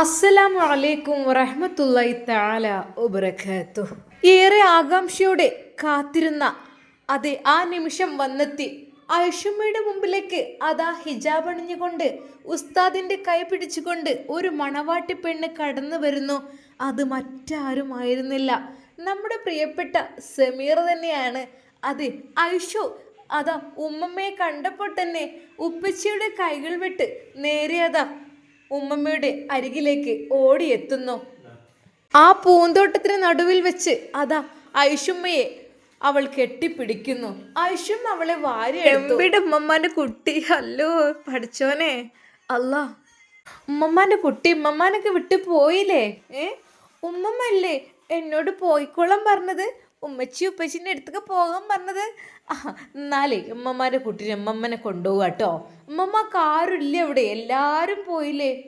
അസ്സലാമു വലൈക്കും വറഹ്മത്തുള്ളാഹി താല വബറകാത്തു ഏറെ ആകാംക്ഷയോടെ കാത്തിരുന്ന അതെ ആ നിമിഷം വന്നെത്തി. ഐഷമ്മയുടെ മുമ്പിലേക്ക് അതാ ഹിജാബ് അണിഞ്ഞുകൊണ്ട് ഉസ്താദിന്റെ കൈ പിടിച്ചുകൊണ്ട് ഒരു മണവാട്ടി പെണ്ണ് കടന്നു വരുന്നു. അത് മറ്റാരുമായിരുന്നില്ല നമ്മുടെ പ്രിയപ്പെട്ട സമീർ തന്നെയാണ്. അതെ ഐഷു അതാ ഉമ്മമ്മയെ കണ്ടപ്പോൾ തന്നെ ഉപ്പച്ചിയുടെ കൈകൾ വിട്ട് നേരെ അതാ ഉമ്മമ്മയുടെ അരികിലേക്ക് ഓടിയെത്തുന്നു. ആ പൂന്തോട്ടത്തിന് നടുവിൽ വെച്ച് അതാ ഐഷുമ്മയെ അവൾ കെട്ടിപ്പിടിക്കുന്നു. ഐഷുമ്മ അവളെ വാരി എമ്പിയുടെ ഉമ്മമ്മാന്റെ കുട്ടി. അല്ലോ പഠിച്ചോനെ. അല്ല ഉമ്മമ്മാന്റെ കുട്ടി ഉമ്മമ്മാനൊക്കെ വിട്ടു പോയില്ലേ? ഏ? ഉമ്മമ്മല്ലേ എന്നോട് പോയിക്കോളാൻ പറഞ്ഞത്? ഉമ്മച്ചി ഉപ്പച്ചിന്റെ അടുത്തൊക്കെ പോകാൻ പറഞ്ഞത്? ആ, എന്നാലേ ഉമ്മമാരെ കുട്ടീനെ ഉമ്മമ്മനെ കൊണ്ടുപോകാം കേട്ടോ ഉമ്മമ്മക്ക് ആരുമില്ല ഇവിടെ. എല്ലാവരും പോയില്ലേ?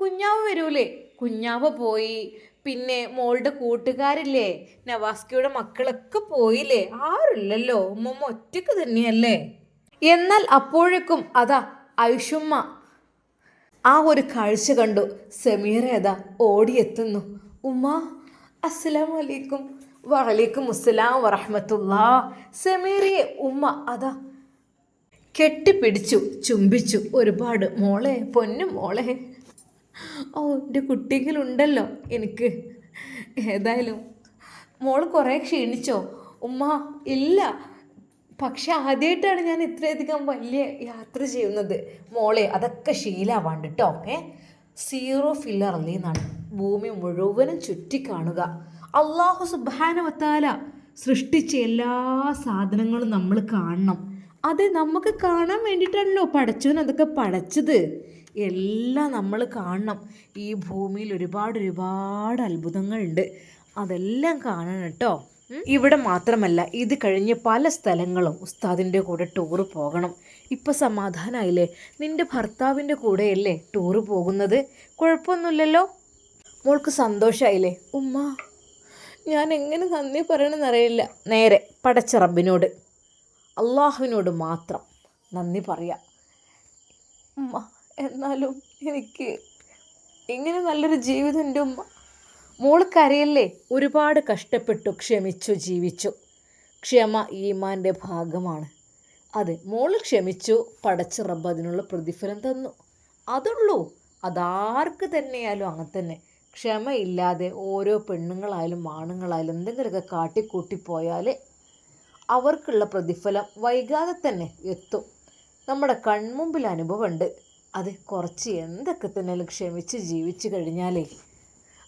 കുഞ്ഞാവ് വരൂലേ? കുഞ്ഞാവ് പോയി. പിന്നെ മോളുടെ കൂട്ടുകാരില്ലേ? നവാസ്കിയുടെ മക്കളൊക്കെ പോയില്ലേ? ആരുമില്ലല്ലോ ഉമ്മമ്മ ഒറ്റയ്ക്ക് തന്നെയല്ലേ? എന്നാൽ അപ്പോഴേക്കും അതാ ഐഷുമ്മ. ആ ഒരു കാഴ്ച കണ്ടു. സമീറ അതാ ഓടിയെത്തുന്നു. ഉമ്മ അസ്സലാം വലൈക്കും വലൈക്കും അസ്സലാം വറഹമത്തുള്ള. സമീറയെ ഉമ്മ അതാ കെട്ടിപ്പിടിച്ചു ചുംബിച്ചു. ഒരുപാട്. മോളെ പൊന്നു മോളെ. ഓ എന്റെ കുട്ടികളുണ്ടല്ലോ എനിക്ക്. ഏതായാലും മോൾ കുറേ ക്ഷീണിച്ചോ? ഉമ്മ ഇല്ല. പക്ഷെ ആദ്യമായിട്ടാണ് ഞാൻ ഇത്രയധികം വലിയ യാത്ര ചെയ്യുന്നത്. മോളെ അതൊക്കെ ശീലാവാണ്ട് കേട്ടോ ഏ? സീറോ ഫില്ലർ അല്ലേന്നാണ് ഭൂമി മുഴുവനും ചുറ്റിക്കാണുക. അള്ളാഹു സുബാനവത്താല സൃഷ്ടിച്ച എല്ലാ സാധനങ്ങളും നമ്മൾ കാണണം. അത് നമുക്ക് കാണാൻ വേണ്ടിയിട്ടാണല്ലോ പടച്ചവൻ അതൊക്കെ പടച്ചത്. എല്ലാം നമ്മൾ കാണണം. ഈ ഭൂമിയിൽ ഒരുപാട് ഒരുപാട് അത്ഭുതങ്ങളുണ്ട്. അതെല്ലാം കാണണം കേട്ടോ. ഇവിടെ മാത്രമല്ല ഇത് കഴിഞ്ഞ് പല സ്ഥലങ്ങളും ഉസ്താദിന്റെ കൂടെ ടൂറ് പോകണം. ഇപ്പം സമാധാനമായില്ലേ നിന്റെ ഭർത്താവിന്റെ കൂടെയല്ലേ ടൂറ് പോകുന്നത്? കുഴപ്പമൊന്നുമില്ലല്ലോ? മോൾക്ക് സന്തോഷമായില്ലേ ഉമ്മ ഞാൻ എങ്ങനെ നന്ദി പറയണമെന്നറിയില്ല. നേരെ പടച്ച റബ്ബിനോട്. അള്ളാഹുവിനോട് മാത്രം നന്ദി പറയാം. ഉമ്മ എന്നാലും എനിക്ക് ഇങ്ങനെ നല്ലൊരു ജീവിതം എന്റെ ഉമ്മ. മോൾക്കറിയല്ലേ ഒരുപാട് കഷ്ടപ്പെട്ടു ക്ഷമിച്ചു ജീവിച്ചു. ക്ഷമ ഈമാന്റെ ഭാഗമാണ്. അതെ മോൾ ക്ഷമിച്ചു പടച്ച റബ്ബ് അതിനുള്ള പ്രതിഫലം തന്നു. അതുള്ളൂ അതാർക്ക് തന്നെയാലും അങ്ങനെ തന്നെ. ക്ഷമയില്ലാതെ ഓരോ പെണ്ണുങ്ങളായാലും ആണുങ്ങളായാലും എന്തെങ്കിലുമൊക്കെ കാട്ടിക്കൂട്ടിപ്പോയാൽ അവർക്കുള്ള പ്രതിഫലം വൈകാതെ തന്നെ എത്തും. നമ്മുടെ കൺമുമ്പിൽ അനുഭവമുണ്ട്. അത് കുറച്ച് എന്തൊക്കെ തന്നെ ക്ഷമിച്ച് ജീവിച്ചു കഴിഞ്ഞാലേ.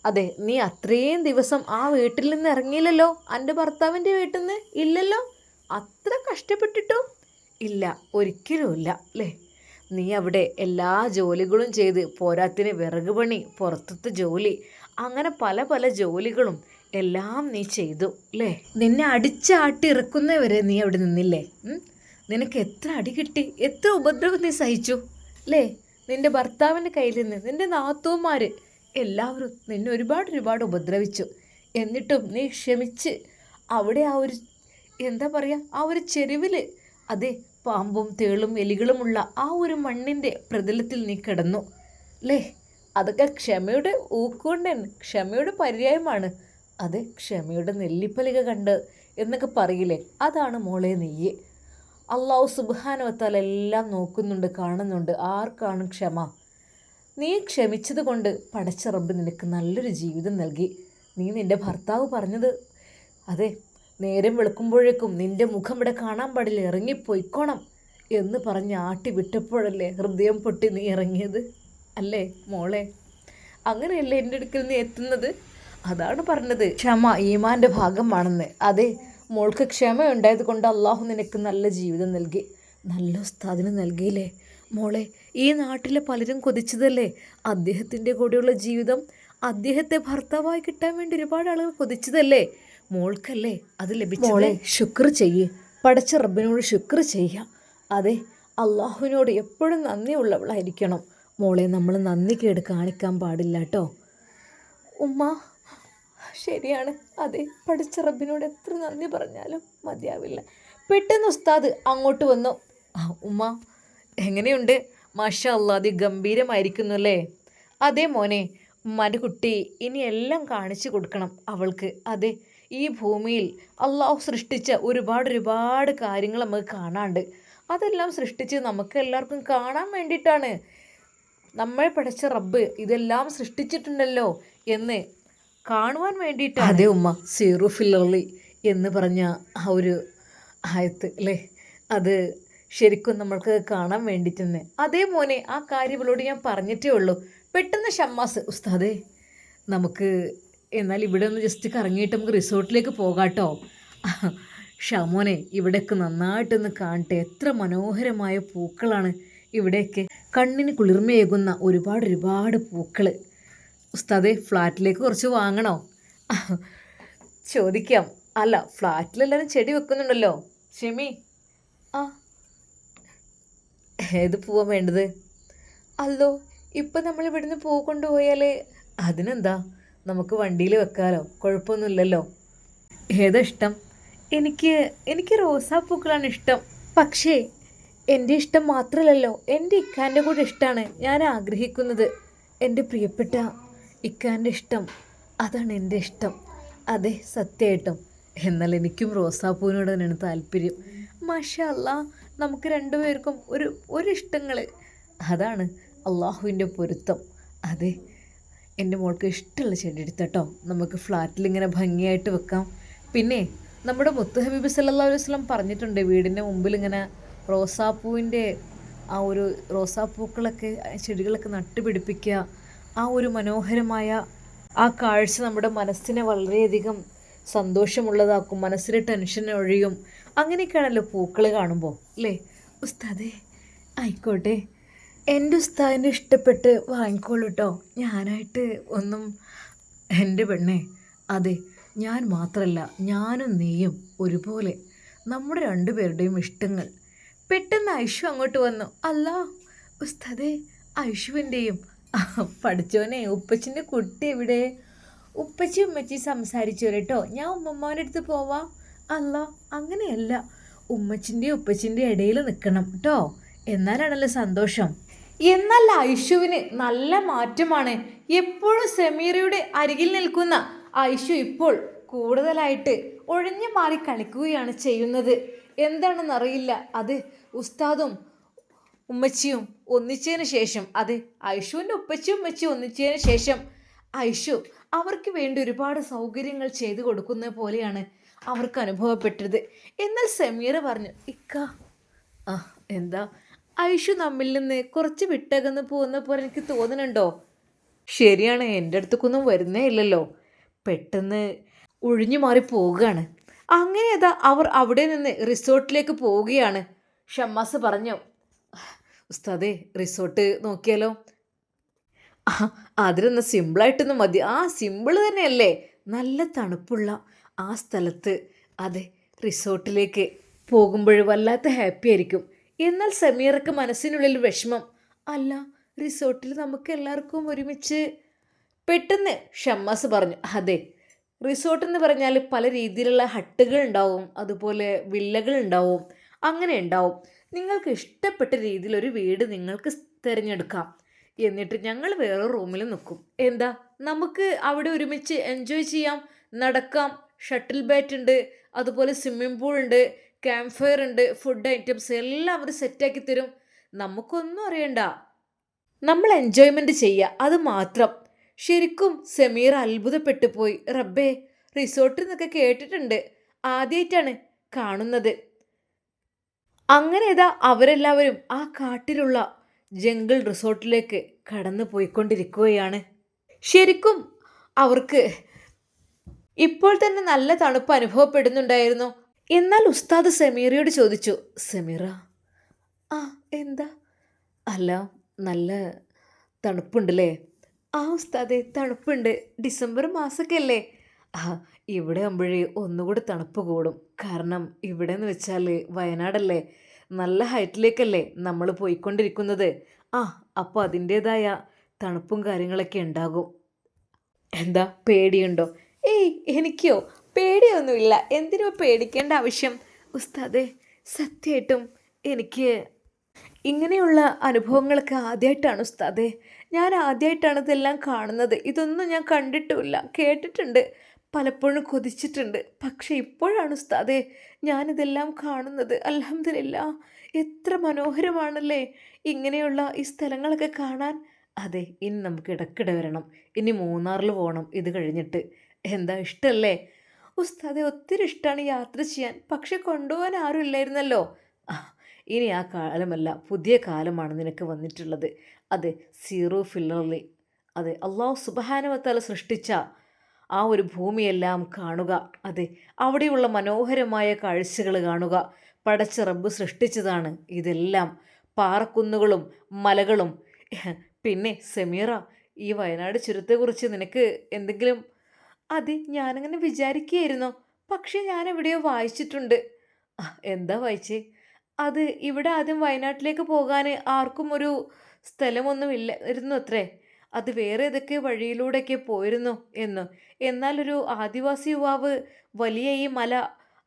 അതെ നീ അത്രയും ദിവസം ആ വീട്ടിൽ നിന്ന് ഇറങ്ങിയില്ലല്ലോ? എന്റെ ഭർത്താവിന്റെ വീട്ടിൽ നിന്ന് ഇല്ലല്ലോ? അത്ര കഷ്ടപ്പെട്ടിട്ടോ? ഇല്ല ഒരിക്കലും ഇല്ല അല്ലേ? നീ അവിടെ എല്ലാ ജോലികളും ചെയ്ത് പോരാത്തിന് വിറക് പണി പുറത്തത്തെ ജോലി അങ്ങനെ പല പല ജോലികളും എല്ലാം നീ ചെയ്തു അല്ലേ നിന്നെ അടിച്ചാട്ടിറക്കുന്നവരെ നീ അവിടെ നിന്നില്ലേ? നിനക്ക് എത്ര അടി കിട്ടി? എത്ര ഉപദ്രവം നീ സഹിച്ചു അല്ലേ നിന്റെ ഭർത്താവിന്റെ കയ്യിൽ നിന്ന് നിന്റെ നാത്തൂമാർ എല്ലാവരും നിന്നെ ഒരുപാട് ഒരുപാട് ഉപദ്രവിച്ചു. എന്നിട്ടും നീ ക്ഷമിച്ച് അവിടെ ആ ഒരു എന്താ പറയുക ആ ഒരു ചെരുവിൽ അതെ പാമ്പും തേളും എലികളുമുള്ള ആ ഒരു മണ്ണിന്റെ പ്രതലത്തിൽ നീ കിടന്നു അല്ലേ അതൊക്കെ ക്ഷമയുടെ ഊക്കുകൊണ്ടാണ് ക്ഷമയുടെ പര്യായമാണ്. അതെ ക്ഷമയുടെ നെല്ലിപ്പലിക കണ്ട് എന്നൊക്കെ പറയില്ലേ? അതാണ് മോളെ നെയ്യ്. അള്ളാഹു സുബാനുവത്താൽ എല്ലാം നോക്കുന്നുണ്ട് കാണുന്നുണ്ട്. ആർക്കാണ് ക്ഷമ? നീ ക്ഷമിച്ചത് കൊണ്ട് പടച്ച റബ്ബ് നിനക്ക് നല്ലൊരു ജീവിതം നൽകി. നീ നിന്റെ ഭർത്താവ് പറഞ്ഞത് അതെ നേരം വെളുക്കുമ്പോഴേക്കും നിന്റെ മുഖം ഇവിടെ കാണാൻ പാടില്ല ഇറങ്ങിപ്പോയിക്കോണം എന്ന് പറഞ്ഞ് ആട്ടി വിട്ടപ്പോഴല്ലേ ഹൃദയം പൊട്ടി നീ ഇറങ്ങിയത്? അല്ലേ മോളെ? അങ്ങനെയല്ലേ എന്റെ അടുക്കൽ നീ എത്തുന്നത്? അതാണ് പറഞ്ഞത്. ക്ഷമ ഈമാന്റെ ഭാഗമാണെന്ന്. അതെ മോൾക്ക് ക്ഷമ ഉണ്ടായത് കൊണ്ട് അള്ളാഹു നിനക്ക് നല്ല ജീവിതം നൽകി. നല്ല ഉസ്താദിന് നൽകിയില്ലേ? മോളെ ഈ നാട്ടിലെ പലരും കൊതിച്ചതല്ലേ? അദ്ദേഹത്തിന്റെ കൂടെയുള്ള ജീവിതം അദ്ദേഹത്തെ ഭർത്താവായി കിട്ടാൻ വേണ്ടി ഒരുപാട് ആളുകൾ കൊതിച്ചതല്ലേ? മോൾക്കല്ലേ അത് ലഭിച്ചു മോളെ ശുക്ർ ചെയ്യേ. പടച്ച റബ്ബിനോട് ശുക്ർ ചെയ്യുക അതെ അള്ളാഹുവിനോട് എപ്പോഴും നന്ദിയുള്ളവളായിരിക്കണം. മോളെ നമ്മൾ നന്ദി കേട് കാണിക്കാൻ പാടില്ല കേട്ടോ. ഉമ്മ ശരിയാണ്. അതെ പഠിച്ച റബ്ബിനോട് എത്ര നന്ദി പറഞ്ഞാലും മതിയാവില്ല. പെട്ടെന്ന് ഉസ്താദ് അങ്ങോട്ട് വന്നു. ഉമ്മ എങ്ങനെയുണ്ട്? മാഷ അല്ലാതെ ഗംഭീരമായിരിക്കുന്നു അല്ലേ? അതെ മോനെ ഉമ്മാന്റെ കുട്ടി ഇനി എല്ലാം കാണിച്ചു കൊടുക്കണം അവൾക്ക്. അതെ ഈ ഭൂമിയിൽ അള്ളാഹു സൃഷ്ടിച്ച ഒരുപാട് ഒരുപാട് കാര്യങ്ങൾ നമുക്ക് കാണാണ്ട് അതെല്ലാം സൃഷ്ടിച്ച് നമുക്ക് എല്ലാവർക്കും കാണാൻ വേണ്ടിയിട്ടാണ്. നമ്മൾ പഠിച്ച റബ്ബ് ഇതെല്ലാം സൃഷ്ടിച്ചിട്ടുണ്ടല്ലോ എന്ന് കാണുവാൻ വേണ്ടിയിട്ട് അതെ ഉമ്മ സീറു ഫില്ലർലി എന്ന് പറഞ്ഞ ആ ഒരു ആയത്ത് അല്ലേ? അത് ശരിക്കും നമ്മൾക്ക് കാണാൻ വേണ്ടിയിട്ട് തന്നെ അതേ മോനെ ആ കാര്യം ഇവളോട് ഞാൻ പറഞ്ഞിട്ടേ ഉള്ളൂ. പെട്ടെന്ന് ഷമ്മാസ് ഉസ്താദേ നമുക്ക് എന്നാൽ ഇവിടെ ഒന്ന് ജസ്റ്റ് കറങ്ങിയിട്ട് നമുക്ക് റിസോർട്ടിലേക്ക് പോകാട്ടോ. ഷമോനെ ഇവിടെയൊക്കെ നന്നായിട്ടൊന്ന് കാണട്ടെ. എത്ര മനോഹരമായ പൂക്കളാണ് ഇവിടെയൊക്കെ. കണ്ണിന് കുളിർമയേകുന്ന ഒരുപാട് ഒരുപാട് പൂക്കൾ ഉസ്താദെ ഫ്ലാറ്റിലേക്ക് കുറച്ച് വാങ്ങണോ? ചോദിക്കാം. അല്ല ഫ്ലാറ്റിലെല്ലാവരും ചെടി വെക്കുന്നുണ്ടല്ലോ. ഷെമി. ആ. ഏത് പൂവാ വേണ്ടത്? അല്ലോ ഇപ്പം നമ്മൾ ഇവിടുന്ന് പൂ കൊണ്ടുപോയാൽ അതിനെന്താ? നമുക്ക് വണ്ടിയിൽ വെക്കാലോ. കുഴപ്പമൊന്നുമില്ലല്ലോ. ഏതാ ഇഷ്ടം? എനിക്ക് എനിക്ക് റോസാപ്പൂക്കളാണ് ഇഷ്ടം. പക്ഷേ എന്റെ ഇഷ്ടം മാത്രമല്ലല്ലോ. എന്റെ ഇക്കാന്റെ കൂടെ ഇഷ്ടമാണ് ഞാൻ ആഗ്രഹിക്കുന്നത്. എന്റെ പ്രിയപ്പെട്ട ഇക്കാന്റെ ഇഷ്ടം അതാണ് എന്റെ ഇഷ്ടം. അതെ സത്യമായിട്ടും എന്നാൽ എനിക്കും റോസാപ്പൂവിനോട് തന്നെയാണ് താല്പര്യം. മഷല്ല നമുക്ക് രണ്ടുപേർക്കും ഒരു ഇഷ്ടങ്ങൾ അതാണ് അള്ളാഹുവിന്റെ പൊരുത്തം. അതെ എന്റെ മോൾക്ക് ഇഷ്ടമുള്ള ചെടി എടുത്തട്ടോ. നമുക്ക് ഫ്ലാറ്റിൽ ഇങ്ങനെ ഭംഗിയായിട്ട് വെക്കാം. പിന്നെ നമ്മുടെ മുത്തുഹബീബ് സല്ലാ അലൈഹി വസ്ലം പറഞ്ഞിട്ടുണ്ട് വീടിന്റെ മുമ്പിൽ ഇങ്ങനെ റോസാപ്പൂവിന്റെ ആ ഒരു റോസാപ്പൂക്കളൊക്കെ ചെടികളൊക്കെ നട്ടുപിടിപ്പിക്കുക. ആ ഒരു മനോഹരമായ ആ കാഴ്ച നമ്മുടെ മനസ്സിനെ വളരെയധികം സന്തോഷമുള്ളതാക്കും മനസ്സിലെ ടെൻഷൻ ഒഴിയും. അങ്ങനെയൊക്കെയാണല്ലോ പൂക്കൾ കാണുമ്പോൾ അല്ലേ? ഉസ്താദേ ആയിക്കോട്ടെ. എന്റെ ഉസ്താദിനെ ഇഷ്ടപ്പെട്ട് വാങ്ങിക്കോളൂ കേട്ടോ ഞാനായിട്ട് ഒന്നും എന്റെ പെണ്ണെ അതെ ഞാൻ മാത്രമല്ല ഞാനും നീയും ഒരുപോലെ. നമ്മുടെ രണ്ടുപേരുടെയും ഇഷ്ടങ്ങൾ. പെട്ടെന്ന് ഐഷു അങ്ങോട്ട് വന്നു. അല്ല ഉസ്താദേ ഐഷുവിന്റെയും പഠിച്ചോനെ ഉപ്പച്ചിന്റെ കുട്ടി എവിടെ? ഉപ്പച്ചി ഉമ്മച്ചി സംസാരിച്ചു കേട്ടോ ഞാൻ ഉമ്മമ്മോന്റെ അടുത്ത് പോവാം. അല്ല അങ്ങനെയല്ല. ഉമ്മച്ചിന്റെയും ഉപ്പച്ചിന്റെ ഇടയിൽ നിൽക്കണം കേട്ടോ എന്നാലാണല്ലോ സന്തോഷം. എന്നാൽ ഐഷുവിന് നല്ല മാറ്റമാണ്. എപ്പോഴും സെമീറയുടെ അരികിൽ നിൽക്കുന്ന ഐഷു ഇപ്പോൾ കൂടുതലായിട്ട് ഒഴിഞ്ഞു മാറി കളിക്കുകയാണ് ചെയ്യുന്നത്. എന്താണെന്നറിയില്ല. അത് ഉസ്താദും ഉമ്മച്ചിയും ഒന്നിച്ചതിന് ശേഷം അതെ ഐഷുവിന്റെ ഉപ്പച്ചിയും ഉമ്മച്ചിയും ഒന്നിച്ചതിന് ശേഷം ഐഷു അവർക്ക് വേണ്ടി ഒരുപാട് സൗകര്യങ്ങൾ ചെയ്തു കൊടുക്കുന്ന പോലെയാണ് അവർക്ക് അനുഭവപ്പെട്ടത്. എന്നാൽ സമീറ പറഞ്ഞു ഇക്ക ആ എന്താ? ഐഷു നമ്മിൽ നിന്ന് കുറച്ച് വിട്ടകന്ന് പോകുന്ന പോലെ എനിക്ക് തോന്നുന്നുണ്ടോ? ശരിയാണ് എന്റെ അടുത്തേക്കൊന്നും വരുന്നേ ഇല്ലല്ലോ. പെട്ടെന്ന് ഒഴിഞ്ഞു മാറി പോവുകയാണ്. അങ്ങനെ അതാ അവർ അവിടെ നിന്ന് റിസോർട്ടിലേക്ക് പോവുകയാണ്. ഷമ്മാസ് പറഞ്ഞു ഉസ്താദേ റിസോർട്ട് നോക്കിയാലോ? അതിലൊന്ന് സിമ്പിളായിട്ടൊന്നും മതി. ആ സിമ്പിൾ തന്നെയല്ലേ. നല്ല തണുപ്പുള്ള ആ സ്ഥലത്ത് അതെ റിസോർട്ടിലേക്ക് പോകുമ്പോൾ വല്ലാത്ത ഹാപ്പി ആയിരിക്കും. എന്നാൽ സമീറക്ക് മനസ്സിനുള്ളിൽ വിഷമം. അല്ല റിസോർട്ടിൽ നമുക്ക് എല്ലാവർക്കും ഒരുമിച്ച് പെട്ടെന്ന് ഷമ്മാസ് പറഞ്ഞു. അതെ റിസോർട്ട് എന്ന് പറഞ്ഞാൽ പല രീതിയിലുള്ള ഹട്ടുകൾ ഉണ്ടാവും. അതുപോലെ വില്ലകൾ ഉണ്ടാവും. അങ്ങനെ ഉണ്ടാവും. നിങ്ങൾക്ക് ഇഷ്ടപ്പെട്ട രീതിയിൽ ഒരു വീട് നിങ്ങൾക്ക് തിരഞ്ഞെടുക്കാം. എന്നിട്ട് ഞങ്ങൾ വേറെ റൂമിൽ നിൽക്കും. എന്താ? നമുക്ക് അവിടെ ഒരുമിച്ച് എൻജോയ് ചെയ്യാം. നടക്കാം. ഷട്ടിൽ ബാറ്റ് ഉണ്ട്. അതുപോലെ സ്വിമ്മിംഗ് പൂൾ ഉണ്ട്. ക്യാമ്പ് ഫയർ ഉണ്ട്. ഫുഡ് ഐറ്റംസ് എല്ലാം അവർ സെറ്റാക്കി തരും. നമുക്കൊന്നും അറിയണ്ട. നമ്മൾ എൻജോയ്മെന്റ് ചെയ്യുക. അത് മാത്രം. ശരിക്കും സെമീർ അത്ഭുതപ്പെട്ടു പോയി. റബ്ബേ റിസോർട്ടിൽ നിന്നൊക്കെ കേട്ടിട്ടുണ്ട്. ആദ്യമായിട്ടാണ് കാണുന്നത്. അങ്ങനെ ഇതാ അവരെല്ലാവരും ആ കാട്ടിലുള്ള ജംഗിൾ റിസോർട്ടിലേക്ക് കടന്നു പോയിക്കൊണ്ടിരിക്കുകയാണ്. ശരിക്കും അവർക്ക് ഇപ്പോൾ തന്നെ നല്ല തണുപ്പ് അനുഭവപ്പെടുന്നുണ്ടായിരുന്നു. എന്നാൽ ഉസ്താദ് സമീറയോട് ചോദിച്ചു സമീറ ആ എന്താ? അല്ല നല്ല തണുപ്പുണ്ടല്ലേ. ആ ഉസ്താദെ തണുപ്പുണ്ട്. ഡിസംബർ മാസമൊക്കെ അല്ലേ ആ ഇവിടെ ആകുമ്പോഴേ ഒന്നുകൂടി തണുപ്പ് കൂടും. കാരണം ഇവിടെ എന്ന് വെച്ചാൽ വയനാടല്ലേ. നല്ല ഹൈറ്റിലേക്കല്ലേ നമ്മൾ പോയിക്കൊണ്ടിരിക്കുന്നത്. ആ അപ്പോൾ അതിന്റേതായ തണുപ്പും കാര്യങ്ങളൊക്കെ ഉണ്ടാകും. എന്താ പേടിയുണ്ടോ? ഏയ് എനിക്കോ? പേടിയൊന്നുമില്ല. എന്തിനോ പേടിക്കേണ്ട ആവശ്യം? ഉസ്താദേ സത്യമായിട്ടും എനിക്ക് ഇങ്ങനെയുള്ള അനുഭവങ്ങളൊക്കെ ആദ്യമായിട്ടാണ് ഉസ്താദേ. ഞാൻ ആദ്യമായിട്ടാണ് ഇതെല്ലാം കാണുന്നത്. ഇതൊന്നും ഞാൻ കണ്ടിട്ടുമില്ല. കേട്ടിട്ടുണ്ട്. പലപ്പോഴും കൊതിച്ചിട്ടുണ്ട്. പക്ഷെ ഇപ്പോഴാണ് ഉസ്താദെ ഞാനിതെല്ലാം കാണുന്നത്. അലഹമില്ല എത്ര മനോഹരമാണല്ലേ? ഇങ്ങനെയുള്ള ഈ സ്ഥലങ്ങളൊക്കെ കാണാൻ. അതെ ഇനി നമുക്ക് ഇടയ്ക്കിടെ വരണം. ഇനി മൂന്നാറിൽ പോകണം ഇത് കഴിഞ്ഞിട്ട്. എന്താ ഇഷ്ടമല്ലേ ഉസ്താദെ ഒത്തിരി ഇഷ്ടമാണ് യാത്ര ചെയ്യാൻ. പക്ഷെ കൊണ്ടുപോകാൻ ആരും ഇല്ലായിരുന്നല്ലോ. ഇനി ആ കാലമല്ല പുതിയ കാലമാണ് നിനക്ക് വന്നിട്ടുള്ളത്. അതെ സീറോ ഫില്ലർലി അതെ അള്ളാഹു സുബഹാനവത്താല സൃഷ്ടിച്ച ആ ഒരു ഭൂമിയെല്ലാം കാണുക. അതെ അവിടെയുള്ള മനോഹരമായ കാഴ്ചകൾ കാണുക. പടച്ച റബ്ബ് സൃഷ്ടിച്ചതാണ് ഇതെല്ലാം. പാറക്കുന്നുകളും മലകളും. പിന്നെ സെമീറ ഈ വയനാട് ചുരത്തെക്കുറിച്ച് നിനക്ക് എന്തെങ്കിലും? അതെ ഞാനങ്ങനെ വിചാരിക്കുകയായിരുന്നു. പക്ഷേ ഞാൻ എവിടെയോ വായിച്ചിട്ടുണ്ട് എന്താ വായിച്ചേ? അത് ഇവിടെ ആദ്യം വയനാട്ടിലേക്ക് പോകാൻ ആർക്കും ഒരു സ്ഥലമൊന്നും ഇല്ലായിരുന്നു അത്രേ. അത് വേറെ ഏതൊക്കെ വഴിയിലൂടെയൊക്കെ പോയിരുന്നു എന്ന്. എന്നാൽ ഒരു ആദിവാസി യുവാവ് വലിയ ഈ മല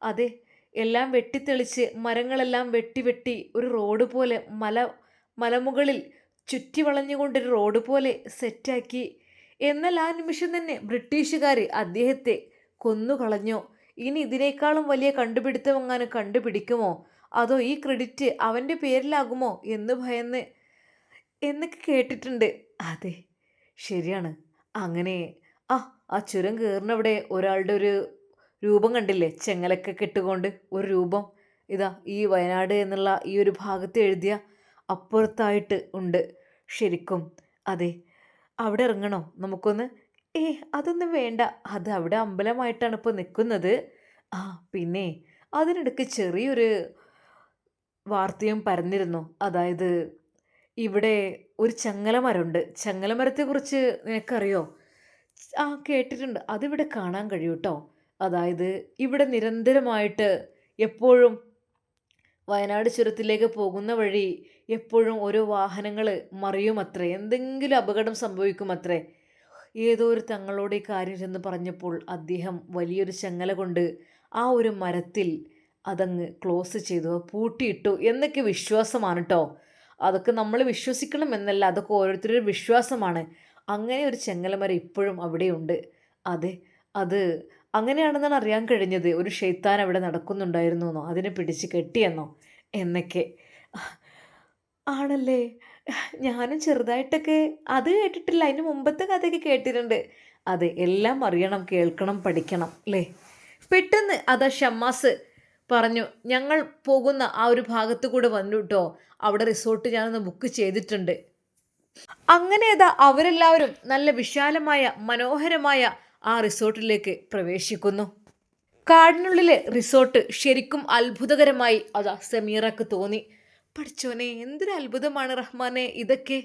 അതെ എല്ലാം വെട്ടിത്തെളിച്ച് മരങ്ങളെല്ലാം വെട്ടി വെട്ടി ഒരു റോഡ് പോലെ മല മലമുകളിൽ ചുറ്റി വളഞ്ഞുകൊണ്ടൊരു റോഡ് പോലെ സെറ്റാക്കി. എന്നാൽ ആ നിമിഷം തന്നെ ബ്രിട്ടീഷുകാർ അദ്ദേഹത്തെ കൊന്നുകളഞ്ഞു? ഇനി ഇതിനേക്കാളും വലിയ കണ്ടുപിടുത്തം എങ്ങാനും കണ്ടുപിടിക്കുമോ? അതോ ഈ ക്രെഡിറ്റ് അവന്റെ പേരിലാകുമോ എന്ന് ഭയന്ന് എന്നൊക്കെ കേട്ടിട്ടുണ്ട്. അതെ ശരിയാണ്. അങ്ങനെ ആ ആ ചുരം കയറിനവിടെ ഒരാളുടെ ഒരു രൂപം കണ്ടില്ലേ? ചെങ്ങലൊക്കെ കെട്ടുകൊണ്ട് ഒരു രൂപം. ഇതാ ഈ വയനാട് എന്നുള്ള ഈ ഒരു ഭാഗത്ത് എഴുതിയ അപ്പുറത്തായിട്ട് ഉണ്ട്. ശരിക്കും അതെ. അവിടെ ഇറങ്ങണോ? നമുക്കൊന്ന് ഏ അതൊന്നും വേണ്ട. അത് അവിടെ അമ്പലമായിട്ടാണ് ഇപ്പോൾ നിൽക്കുന്നത്. ആ പിന്നെ അതിനിടയ്ക്ക് ചെറിയൊരു വാർത്തയും പരന്നിരുന്നു. അതായത് ഇവിടെ ഒരു ചങ്ങലമരമുണ്ട്. ചങ്ങലമരത്തെക്കുറിച്ച് നിനക്കറിയോ? ആ കേട്ടിട്ടുണ്ട്. അതിവിടെ കാണാൻ കഴിയും കേട്ടോ അതായത് ഇവിടെ നിരന്തരമായിട്ട് എപ്പോഴും വയനാട് ചുരത്തിലേക്ക് പോകുന്ന വഴി എപ്പോഴും ഓരോ വാഹനങ്ങൾ മറിയുമത്രേ. എന്തെങ്കിലും അപകടം സംഭവിക്കുമത്രേ. ഏതോ ഒരു തങ്ങളോട് ഈ കാര്യം ചെന്ന് പറഞ്ഞപ്പോൾ അദ്ദേഹം വലിയൊരു ചങ്ങല കൊണ്ട് ആ ഒരു മരത്തിൽ അതങ്ങ് ക്ലോസ് ചെയ്തു പൂട്ടിയിട്ടു. എന്നൊക്കെ വിശ്വാസമാണ് കേട്ടോ അതൊക്കെ നമ്മൾ വിശ്വസിക്കണം എന്നല്ല അതൊക്കെ ഓരോരുത്തരുടെ വിശ്വാസമാണ്. അങ്ങനെ ഒരു ചെങ്ങലമര ഇപ്പോഴും അവിടെയുണ്ട്. അതെ അത് അങ്ങനെയാണെന്നാണ് അറിയാൻ കഴിഞ്ഞത്. ഒരു ഷെയ്ത്താൻ അവിടെ നടക്കുന്നുണ്ടായിരുന്നു എന്നോ അതിനെ പിടിച്ച് കെട്ടിയെന്നോ എന്നൊക്കെ. ആണല്ലേ? ഞാനും ചെറുതായിട്ടൊക്കെ അത് കേട്ടിട്ടില്ല. അതിന് മുമ്പത്തെ കഥയൊക്കെ കേട്ടിട്ടുണ്ട്. അതെ എല്ലാം അറിയണം കേൾക്കണം പഠിക്കണം അല്ലേ? പെട്ടെന്ന് അതാ ഷമ്മാസ് പറഞ്ഞു ഞങ്ങൾ പോകുന്ന ആ ഒരു ഭാഗത്ത് കൂടെ വന്നു കേട്ടോ അവിടെ റിസോർട്ട് ഞാനൊന്ന് ബുക്ക് ചെയ്തിട്ടുണ്ട്. അങ്ങനെ ഏതാ അവരെല്ലാവരും നല്ല വിശാലമായ മനോഹരമായ ആ റിസോർട്ടിലേക്ക് പ്രവേശിക്കുന്നു. കാടിനുള്ളിലെ റിസോർട്ട് ശരിക്കും അത്ഭുതകരമായി അതാ സമീറക്ക് തോന്നി. പഠിച്ചോനെ എന്തൊരു അത്ഭുതമാണ് റഹ്മാനെ ഇതൊക്കെ.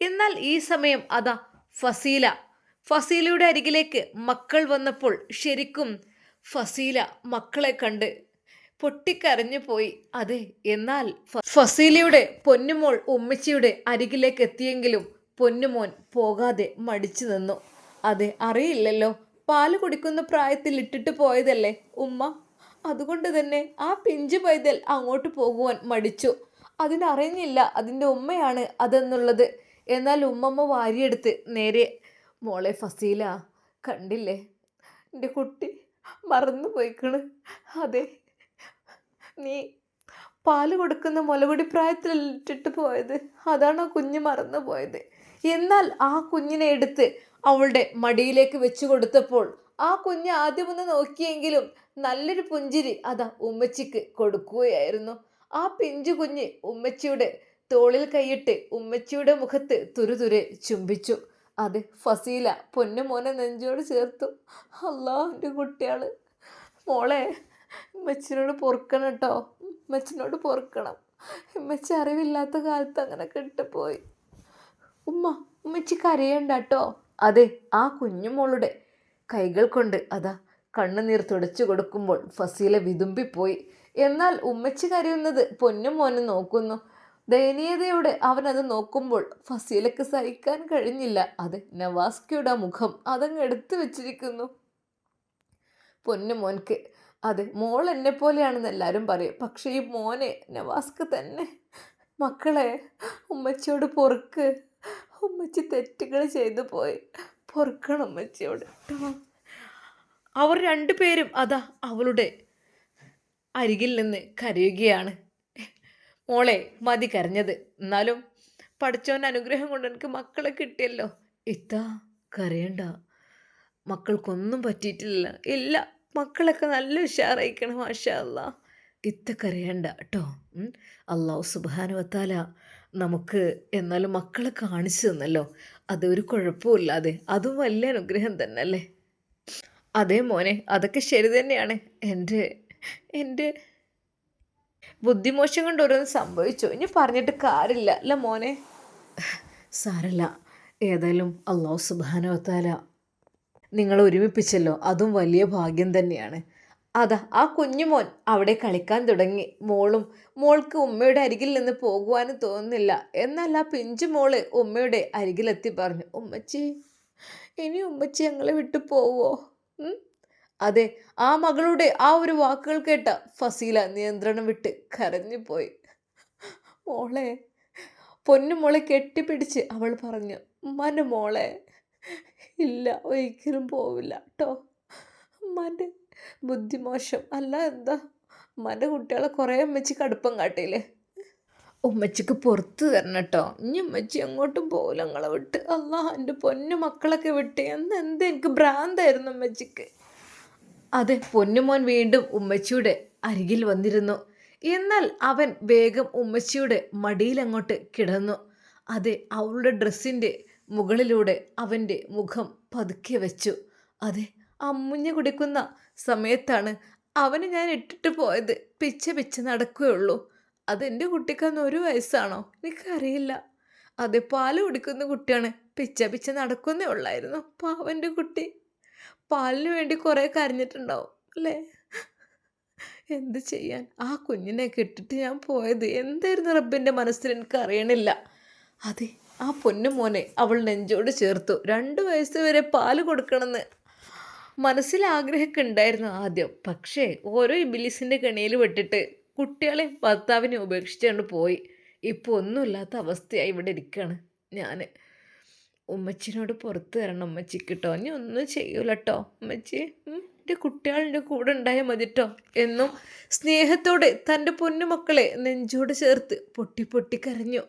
എന്നാൽ ഈ സമയം അതാ ഫസീല ഫസീലയുടെ അരികിലേക്ക് മക്കൾ വന്നപ്പോൾ ശരിക്കും ഫസീല മക്കളെ കണ്ട് പൊട്ടിക്കരഞ്ഞു പോയി. അതെ എന്നാൽ ഫസീലിയുടെ പൊന്നുമോൾ ഉമ്മച്ചിയുടെ അരികിലേക്ക് എത്തിയെങ്കിലും പൊന്നുമോൻ പോകാതെ മടിച്ചു നിന്നു. അതെ അറിയില്ലല്ലോ. പാൽ കുടിക്കുന്ന പ്രായത്തിൽ ഇട്ടിട്ട് പോയതല്ലേ ഉമ്മ? അതുകൊണ്ട് തന്നെ ആ പിഞ്ചു പൈതൽ അങ്ങോട്ട് പോകുവാൻ മടിച്ചു. അതിനറിഞ്ഞില്ല അതിന്റെ ഉമ്മയാണ് അതെന്നുള്ളത്. എന്നാൽ ഉമ്മമ്മ വാരിയെടുത്ത് നേരെ മോളെ ഫസീല കണ്ടില്ലേ? എന്റെ കുട്ടി മറന്നു പോയിക്കണ് അതെ നീ പാൽ കൊടുക്കുന്ന മുലകുടി പ്രായത്തിൽ ഇട്ടിട്ട് പോയത്. അതാണ് ആ കുഞ്ഞ് മറന്നു പോയത്. എന്നാൽ ആ കുഞ്ഞിനെ എടുത്ത് അവളുടെ മടിയിലേക്ക് വെച്ചു കൊടുത്തപ്പോൾ ആ കുഞ്ഞ് ആദ്യമൊന്ന് നോക്കിയെങ്കിലും നല്ലൊരു പുഞ്ചിരി അതാ ഉമ്മച്ചിക്ക് കൊടുക്കുകയായിരുന്നു. ആ പിഞ്ചു കുഞ്ഞ് ഉമ്മച്ചിയുടെ തോളിൽ കൈയിട്ട് ഉമ്മച്ചിയുടെ മുഖത്ത് തുരുതുരെ ചുംബിച്ചു. അത് ഫസീല പൊന്നുമോനെ നെഞ്ചോട് ചേർത്തു. അല്ലാ എന്റെ കുട്ടിയാൾ മോളെ ഉമ്മച്ചിനോട് പൊറുക്കണം കേട്ടോ. ഉമ്മച്ചിനോട് പൊറുക്കണം. ഉമ്മച്ചി അറിവില്ലാത്ത കാലത്ത് അങ്ങനെ കെട്ടുപോയി. ഉമ്മ ഉമ്മച്ചി കരയണ്ട കേട്ടോ. അതെ ആ കുഞ്ഞുമോളുടെ കൈകൾ കൊണ്ട് അതാ കണ്ണുനീർ തുടച്ചു കൊടുക്കുമ്പോൾ ഫസീല വിതുമ്പിപ്പോയി. എന്നാൽ ഉമ്മച്ചി കരയുന്നത് പൊന്നും മോനും നോക്കുന്നു. ദയനീയതയോടെ അവനത് നോക്കുമ്പോൾ ഫസീലക്ക് സഹിക്കാൻ കഴിഞ്ഞില്ല. അത് നവാസ്കിയുടെ മുഖം അതങ്ങ് എടുത്തു വെച്ചിരിക്കുന്നു. പൊന്നു മോൻക്ക് അതെ മോൾ എന്നെ പോലെയാണെന്ന് എല്ലാവരും പറയും. പക്ഷേ ഈ മോനെ നവാസ്ക്ക് തന്നെ. മക്കളെ ഉമ്മച്ചിയോട് പൊറുക്ക്. ഉമ്മച്ചി തെറ്റുകൾ ചെയ്തു പോയി. പൊറുക്കണം ഉമ്മച്ചിയോട്. അവർ രണ്ടുപേരും അതാ അവളുടെ അരികിൽ നിന്ന് കരയുകയാണ്. മോളെ മതി കരഞ്ഞത്. എന്നാലും പഠിച്ചവന്റെ അനുഗ്രഹം കൊണ്ട് എനിക്ക് മക്കളെ കിട്ടിയല്ലോ. ഇത്താ കരയണ്ട. മക്കൾക്കൊന്നും പറ്റിയിട്ടില്ല. ഇല്ല. മക്കളൊക്കെ നല്ല ഉഷാറായിക്കണം മാഷാ അല്ല ഇത്ത കരയണ്ട കേട്ടോ അള്ളാഹു സുബാനുവത്താല നമുക്ക് എന്നാലും മക്കളെ കാണിച്ചു തന്നല്ലോ. അതൊരു കുഴപ്പമില്ലാതെ അതും വലിയ അനുഗ്രഹം തന്നെ അല്ലേ അതെ മോനെ അതൊക്കെ ശരി തന്നെയാണ്. എന്റെ എന്റെ ബുദ്ധിമോശം കൊണ്ട് ഓരോന്ന് സംഭവിച്ചു. ഇനി പറഞ്ഞിട്ട് കാര്യമില്ല. അല്ല മോനെ? സാരല്ല. ഏതായാലും അള്ളാഹു സുബാനവത്താല നിങ്ങൾ ഒരുമിപ്പിച്ചല്ലോ. അതും വലിയ ഭാഗ്യം തന്നെയാണ്. അതാ ആ കുഞ്ഞുമോൻ അവിടെ കളിക്കാൻ തുടങ്ങി. മോളും മോൾക്ക് ഉമ്മയുടെ അരികിൽ നിന്ന് പോകുവാനും തോന്നുന്നില്ല. എന്നാൽ ആ പിഞ്ചു മോൾ ഉമ്മയുടെ അരികിലെത്തി പറഞ്ഞു ഉമ്മച്ചി ഇനി ഉമ്മച്ചി ഞങ്ങളെ വിട്ടു പോവോ? അതെ ആ മകളുടെ ആ ഒരു വാക്കുകൾ കേട്ട ഫസീല നിയന്ത്രണം വിട്ട് കരഞ്ഞു പോയി മോളെ പൊന്നു മോളെ കെട്ടിപ്പിടിച്ച് അവൾ പറഞ്ഞു ഉമ്മാന്റെ മോളെ ഇല്ല ഒരിക്കലും പോവില്ല കേട്ടോ ഉമ്മാന്റെ ബുദ്ധിമോശം അല്ല എന്താ? ഉമ്മാന്റെ കുട്ടികളെ കുറേ അമ്മച്ചി കടുപ്പം കാട്ടിയില്ലേ ഉമ്മച്ചിക്ക് പുറത്ത് തരണം കേട്ടോ ഇനി ഉമ്മച്ചി എങ്ങോട്ടും പോകില്ല ഞങ്ങളെ വിട്ട്. അല്ലാ എന്റെ പൊന്നു മക്കളൊക്കെ വിട്ട്. എന്ന് എന്ത് എനിക്ക് ഭ്രാന്തായിരുന്നു ഉമ്മച്ചിക്ക്. അതെ പൊന്നുമോൻ വീണ്ടും ഉമ്മച്ചിയുടെ അരികിൽ വന്നിരുന്നു. എന്നാൽ അവൻ വേഗം ഉമ്മച്ചിയുടെ മടിയിലങ്ങോട്ട് കിടന്നു. അതെ അവളുടെ ഡ്രസ്സിന്റെ മുകളിലൂടെ അവന്റെ മുഖം പതുക്കെ വെച്ചു. അതെ അമ്മുഞ്ഞ് കുടിക്കുന്ന സമയത്താണ് അവന് ഞാൻ ഇട്ടിട്ട് പോയത്. പിച്ച പിച്ച നടക്കുകയുള്ളൂ. അതെന്റെ കുട്ടിക്കന്ന് ഒരു വയസ്സാണോ? എനിക്കറിയില്ല. അതെ പാൽ കുടിക്കുന്ന കുട്ടിയാണ്. പിച്ച പിച്ച നടക്കുന്നേ ഉള്ളായിരുന്നു. പാവന്റെ കുട്ടി. പാലിന് വേണ്ടി കുറേ കരഞ്ഞിട്ടുണ്ടാവും അല്ലേ? എന്ത് ചെയ്യാൻ? ആ കുഞ്ഞിനെ കെട്ടിട്ട് ഞാൻ പോയത്. എന്തായിരുന്നു റബ്ബിന്റെ മനസ്സിൽ എനിക്ക് അറിയണില്ല അതെ ആ പൊന്നു മോനെ അവൾ നെഞ്ചോട് ചേർത്തു. രണ്ട് വയസ്സ് വരെ പാൽ കൊടുക്കണമെന്ന് മനസ്സിൽ ആഗ്രഹമൊക്കെ ഉണ്ടായിരുന്നു ആദ്യം. പക്ഷേ ഓരോ ഇബിലിസിന്റെ കെണിയിൽ വിട്ടിട്ട് കുട്ടികളെ ഭർത്താവിനെ ഉപേക്ഷിച്ചുകൊണ്ട് പോയി. ഇപ്പോൾ ഒന്നുമില്ലാത്ത അവസ്ഥയായി ഇവിടെ ഇരിക്കുകയാണ് ഞാൻ ഉമ്മച്ചിനോട് പുറത്ത് തരണം ഉമ്മച്ചി കേട്ടോ ഇനി ഒന്നും ചെയ്യൂല കേട്ടോ ഉമ്മച്ചി എന്റെ കുട്ടികളുടെ കൂടെ ഉണ്ടായാൽ മതി കേട്ടോ എന്നും സ്നേഹത്തോടെ തന്റെ പൊന്നുമക്കളെ നെഞ്ചോട് ചേർത്ത് പൊട്ടി പൊട്ടി കരഞ്ഞു.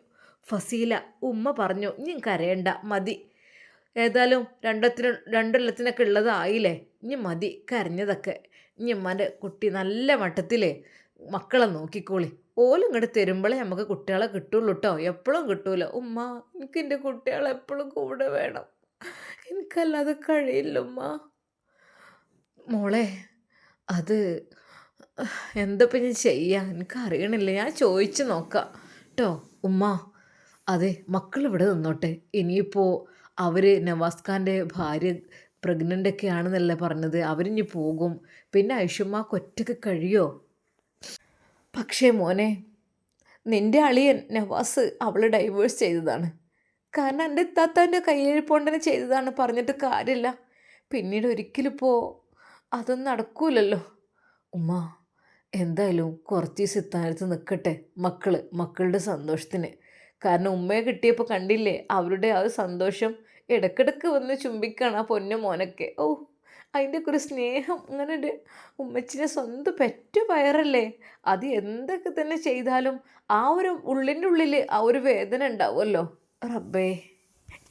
ഫസീല ഉമ്മ പറഞ്ഞു ഇനി കരയണ്ട മതി. ഏതായാലും രണ്ടത്തിന് രണ്ടെല്ലത്തിനൊക്കെ ഉള്ളതായില്ലേ? ഇനി മതി കരഞ്ഞതൊക്കെ. ഇനി ഉമ്മാന്റെ കുട്ടി നല്ല മട്ടത്തിലേ മക്കളെ നോക്കിക്കോളി. ഓലും ഇങ്ങോട്ട് തരുമ്പോഴേ നമുക്ക് കുട്ടികളെ കിട്ടുള്ളൂ കേട്ടോ എപ്പോഴും കിട്ടൂല. ഉമ്മ എനിക്ക് എന്റെ കുട്ടികളെ എപ്പോഴും കൂടെ വേണം. എനിക്കല്ലാതെ കഴിയില്ല ഉമ്മ. മോളെ അത് എന്തപ്പം ഞാൻ ചെയ്യാം? എനിക്ക് ഞാൻ ചോദിച്ചു നോക്കാം. കേട്ടോ ഉമ്മ അതെ മക്കൾ ഇവിടെ നിന്നോട്ടെ. ഇനിയിപ്പോൾ അവർ നവാസ് ഖാന്റെ ഭാര്യ പ്രഗ്നന്റ് ഒക്കെ ആണെന്നല്ലേ പറഞ്ഞത്. അവരിനി പോകും. പിന്നെ ഐഷുമാക്ക് ഒറ്റയ്ക്ക് കഴിയോ? പക്ഷേ മോനെ നിന്റെ അളിയൻ നവാസ് അവളെ ഡൈവേഴ്സ് ചെയ്തതാണ്. കാരണം എന്റെ ഇത്താത്താന്റെ കയ്യെഴുപ്പോണ്ടനെ ചെയ്തതാണ് പറഞ്ഞിട്ട് കാര്യമില്ല. പിന്നീട് ഒരിക്കലിപ്പോൾ അതൊന്നും നടക്കൂലല്ലോ. ഉമ്മ എന്തായാലും കുറച്ച് ദിവസം ഇത്താനത്ത് നിൽക്കട്ടെ മക്കൾ മക്കളുടെ സന്തോഷത്തിന്. കാരണം ഉമ്മയെ കിട്ടിയപ്പോൾ കണ്ടില്ലേ? അവരുടെ ആ ഒരു സന്തോഷം ഇടക്കിടക്ക് വന്ന് ചുംബിക്കണം ആ പൊന്നു മോനൊക്കെ. ഓ അതിന്റെ ഒക്കെ ഒരു സ്നേഹം അങ്ങനെ ഒരു ഉമ്മച്ചിനെ സ്വന്തം പെറ്റ പയറല്ലേ? അത് എന്തൊക്കെ തന്നെ ചെയ്താലും ആ ഒരു ഉള്ളിന്റെ ഉള്ളിൽ ആ ഒരു വേദന ഉണ്ടാവുമല്ലോ. റബ്ബേ.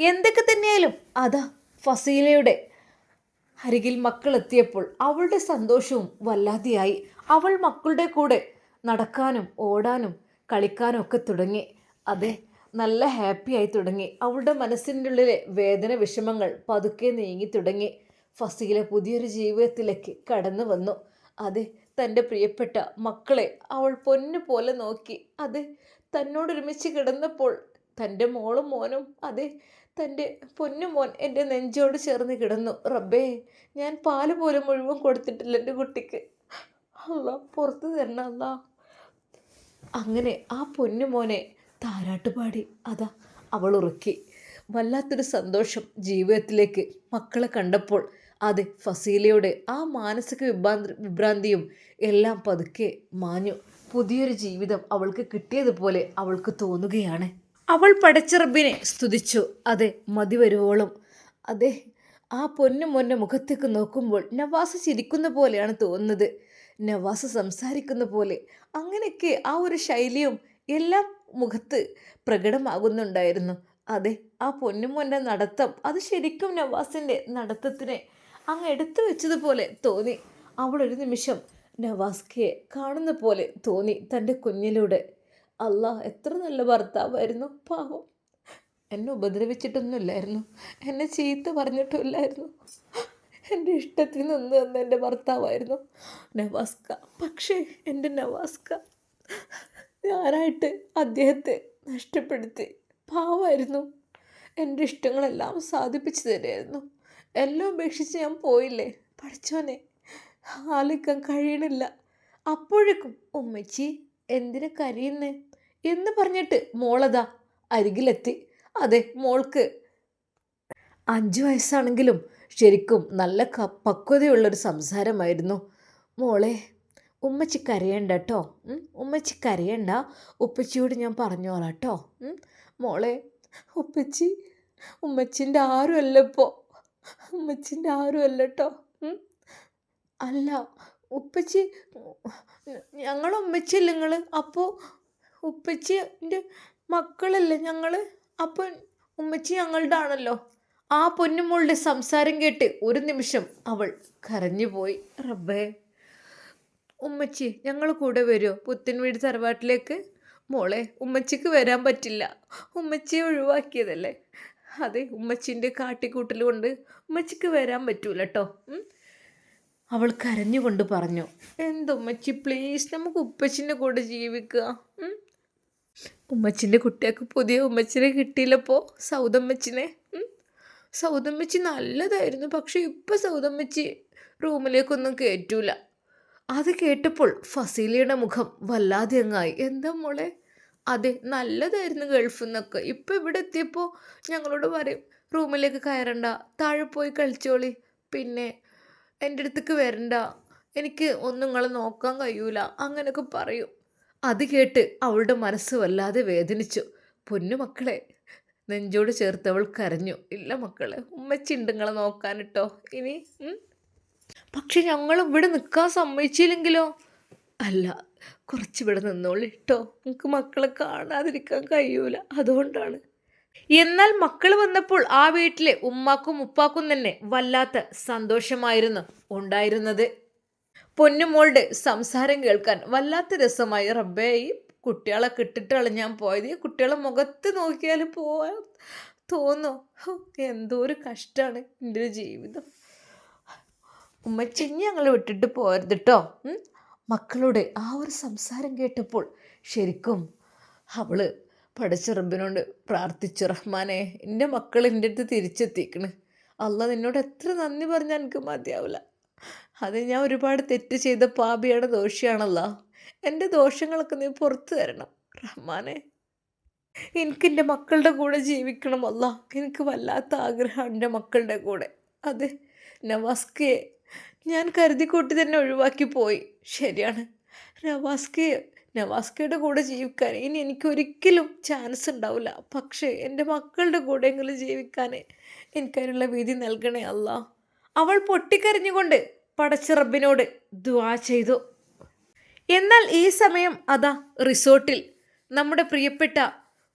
എന്തൊക്കെ തന്നെയായാലും അതാ ഫസീലയുടെ അരികിൽ മക്കളെത്തിയപ്പോൾ അവളുടെ സന്തോഷവും വല്ലാതെയായി. അവൾ മക്കളുടെ കൂടെ നടക്കാനും ഓടാനും കളിക്കാനും ഒക്കെ തുടങ്ങി. അതെ നല്ല ഹാപ്പി ആയി തുടങ്ങി. അവളുടെ മനസ്സിന്റെ ഉള്ളിലെ വേദന വിഷമങ്ങൾ പതുക്കെ നീങ്ങി തുടങ്ങി. ഫസീല പുതിയൊരു ജീവിതത്തിലേക്ക് കടന്നു വന്നു. അതെ തന്റെ പ്രിയപ്പെട്ട മക്കളെ അവൾ പൊന്നു പോലെ നോക്കി. അതെ തന്നോടൊരുമിച്ച് കിടന്നപ്പോൾ തന്റെ മോളും മോനും അതെ തന്റെ പൊന്നു മോൻ എന്റെ നെഞ്ചോട് ചേർന്ന് കിടന്നു. റബ്ബേ ഞാൻ പാൽ പോലും മുഴുവൻ കൊടുത്തിട്ടില്ല എന്റെ കുട്ടിക്ക്. അല്ല പുറത്ത് തരണം അല്ല അങ്ങനെ ആ പൊന്നു മോനെ താരാട്ടുപാടി അതാ അവൾ ഉറക്കി. വല്ലാത്തൊരു സന്തോഷം ജീവിതത്തിലേക്ക് മക്കളെ കണ്ടപ്പോൾ. അതെ ഫസീലയുടെ ആ മാനസിക വിഭ്രാന്തി വിഭ്രാന്തിയും എല്ലാം പതുക്കെ മാഞ്ഞു. പുതിയൊരു ജീവിതം അവൾക്ക് കിട്ടിയതുപോലെ അവൾക്ക് തോന്നുകയാണ്. അവൾ പടച്ച റബ്ബിനെ സ്തുതിച്ചു. അതെ മതി വരുവോളം. അതെ ആ പൊന്നു മൊന്നെ മുഖത്തേക്ക് നോക്കുമ്പോൾ നവാസ് ചിരിക്കുന്ന പോലെയാണ് തോന്നുന്നത്. നവാസ് സംസാരിക്കുന്ന പോലെ. അങ്ങനെയൊക്കെ ആ ഒരു ശൈലിയും എല്ലാം മുഖത്ത് പ്രകടമാകുന്നുണ്ടായിരുന്നു. അതെ ആ പൊന്നുമോന്റെ നടത്തം അത് ശരിക്കും നവാസിന്റെ നടത്തത്തിനെ അങ്ങ് എടുത്തു വെച്ചതുപോലെ തോന്നി. അവൾ ഒരു നിമിഷം നവാസ്കയെ കാണുന്ന പോലെ തോന്നി തന്റെ കുഞ്ഞിലൂടെ അല്ലാ എത്ര നല്ല ഭർത്താവായിരുന്നു പാവം. എന്നെ ഉപദ്രവിച്ചിട്ടൊന്നുമില്ലായിരുന്നു. എന്നെ ചീത്ത പറഞ്ഞിട്ടുമില്ലായിരുന്നു. എന്റെ ഇഷ്ടത്തിൽ നിന്ന് തന്ന എന്റെ ഭർത്താവായിരുന്നു നവാസ്ക. പക്ഷേ എന്റെ നവാസ്ക ഞാനായിട്ട് അദ്ദേഹത്തെ നഷ്ടപ്പെടുത്തി. പാവമായിരുന്നു. എന്റെ ഇഷ്ടങ്ങളെല്ലാം സാധിപ്പിച്ചു തരുമായിരുന്നു എല്ലാം ഉപേക്ഷിച്ച് ഞാൻ പോയില്ലേ? പഠിച്ചോനെ ആലിക്കാൻ കഴിയണില്ല. അപ്പോഴേക്കും ഉമ്മച്ചി എന്തിനു കരയുന്നേ? എന്ന് പറഞ്ഞിട്ട് മോളതാ അരികിലെത്തി. അതെ മോൾക്ക് അഞ്ച് വയസ്സാണെങ്കിലും ശരിക്കും നല്ല പക്വതയുള്ളൊരു സംസാരമായിരുന്നു. മോളെ ഉമ്മച്ചി അറിയണ്ട കേട്ടോ ഉമ്മച്ചി കരയണ്ട ഉപ്പച്ചിയോട് ഞാൻ പറഞ്ഞോളാം കേട്ടോ മോളെ ഉപ്പച്ചി ഉമ്മച്ചിന്റെ ആരും അല്ല ഇപ്പോൾ ഉമ്മച്ചിന്റെ ആരും അല്ല കേട്ടോ അല്ല ഉപ്പച്ചി ഞങ്ങൾ ഉമ്മച്ചിയല്ല നിങ്ങൾ അപ്പോൾ ഉപ്പച്ചിന്റെ മക്കളല്ലേ ഞങ്ങൾ അപ്പോൾ ഉമ്മച്ചി ഞങ്ങളുടെ ആണല്ലോ ആ പൊന്നുമോളുടെ സംസാരം കേട്ട് ഒരു നിമിഷം അവൾ കരഞ്ഞുപോയി. റബ്ബേ. ഉമ്മച്ചി ഞങ്ങൾ കൂടെ വരുമോ പുത്തൻ വീട് തറവാട്ടിലേക്ക്? മോളെ ഉമ്മച്ചിക്ക് വരാൻ പറ്റില്ല. ഉമ്മച്ചിയെ ഒഴിവാക്കിയതല്ലേ? അതെ ഉമ്മച്ചിന്റെ കാട്ടിക്കൂട്ടൽ കൊണ്ട് ഉമ്മച്ചിക്ക് വരാൻ പറ്റൂല കേട്ടോ അവൾ കരഞ്ഞുകൊണ്ട് പറഞ്ഞു എന്തുമ്മച്ചി പ്ലീസ് നമുക്ക് ഉപ്പച്ചിന്റെ കൂടെ ജീവിക്കുക ഉമ്മച്ചിന്റെ കുട്ടിയൊക്കെ പുതിയ ഉമ്മച്ചിനെ കിട്ടിയില്ലപ്പോൾ സൗദമ്മച്ചിനെ. സൗദമ്മച്ചി നല്ലതായിരുന്നു പക്ഷേ ഇപ്പം സൗദമ്മച്ചി റൂമിലേക്കൊന്നും കയറ്റൂല അത് കേട്ടപ്പോൾ ഫസീലിയുടെ മുഖം വല്ലാതെ അങ്ങായി. എന്താ മോളെ? അതെ നല്ലതായിരുന്നു ഗൾഫിൽ നിന്നൊക്കെ. ഇപ്പം ഇവിടെ എത്തിയപ്പോൾ ഞങ്ങളോട് പറയും റൂമിലേക്ക് കയറണ്ട താഴെ പോയി കളിച്ചോളി. പിന്നെ എന്റെ അടുത്തേക്ക് വരണ്ട. എനിക്ക് ഒന്നും നിങ്ങളെ നോക്കാൻ കഴിയൂല. അങ്ങനെയൊക്കെ പറയും. അത് കേട്ട് അവളുടെ മനസ്സ് വല്ലാതെ വേദനിച്ചു. പൊന്നു മക്കളെ. നെഞ്ചോട് ചേർത്ത് അവൾ കരഞ്ഞു. ഇല്ല മക്കളെ ഉമ്മച്ചിണ്ട് നിങ്ങളെ നോക്കാനിട്ടോ. ഇനി പക്ഷെ ഞങ്ങൾ ഇവിടെ നിൽക്കാൻ സമ്മതിച്ചില്ലെങ്കിലോ? അല്ല കുറച്ചിവിടെ നിന്നോളി കേട്ടോ നമുക്ക് മക്കളെ കാണാതിരിക്കാൻ കഴിയൂല. അതുകൊണ്ടാണ്. എന്നാൽ മക്കൾ വന്നപ്പോൾ ആ വീട്ടിലെ ഉമ്മാക്കും ഉപ്പാക്കും തന്നെ വല്ലാത്ത സന്തോഷമായിരുന്നു ഉണ്ടായിരുന്നത്. പൊന്നുമോളുടെ സംസാരം കേൾക്കാൻ വല്ലാത്ത രസമായി. റബ്ബേ ഈ കുട്ടികളെ കിട്ടിട്ടാണ് ഞാൻ പോയത്. ഈ കുട്ടികളെ മുഖത്ത് നോക്കിയാൽ പോവാൻ തോന്നോ? എന്തോ ഒരു കഷ്ടമാണ് എന്റെ ജീവിതം. ഉമ്മച്ചിഞ്ഞ് ഞങ്ങൾ വിട്ടിട്ട് പോരുത് കേട്ടോ മക്കളുടെ ആ ഒരു സംസാരം കേട്ടപ്പോൾ ശരിക്കും അവൾ റബ്ബിനോട് പ്രാർത്ഥിച്ചു റഹ്മാനെ എന്റെ മക്കൾ എന്റെ അടുത്ത് തിരിച്ചെത്തിക്കണ്. അല്ല നിന്നോട് എത്ര നന്ദി പറഞ്ഞാൽ എനിക്ക് മതിയാവില്ല അത് ഞാൻ ഒരുപാട് തെറ്റ് ചെയ്ത പാപിയുടെ ദോഷിയാണല്ലോ. എന്റെ ദോഷങ്ങളൊക്കെ നീ പുറത്തു തരണം റഹ്മാനെ. എനിക്ക് എന്റെ മക്കളുടെ കൂടെ ജീവിക്കണമല്ല എനിക്ക് വല്ലാത്ത ആഗ്രഹം എന്റെ മക്കളുടെ കൂടെ. അതെ നവാസ്കയെ ഞാൻ കരുതിക്കൂട്ടി തന്നെ ഒഴിവാക്കി പോയി. ശരിയാണ്. നവാസ്കെ നവാസ്കയുടെ കൂടെ ജീവിക്കാൻ ഇനി എനിക്കൊരിക്കലും ചാൻസ് ഉണ്ടാവില്ല. പക്ഷേ എന്റെ മക്കളുടെ കൂടെയെങ്കിലും ജീവിക്കാൻ എനിക്കതിനുള്ള വിധി നൽകണേ അല്ല അവൾ പൊട്ടിക്കരഞ്ഞുകൊണ്ട് പടച്ച റബ്ബിനോട് ദ്വാ ചെയ്തു. എന്നാൽ ഈ സമയം അതാ റിസോർട്ടിൽ നമ്മുടെ പ്രിയപ്പെട്ട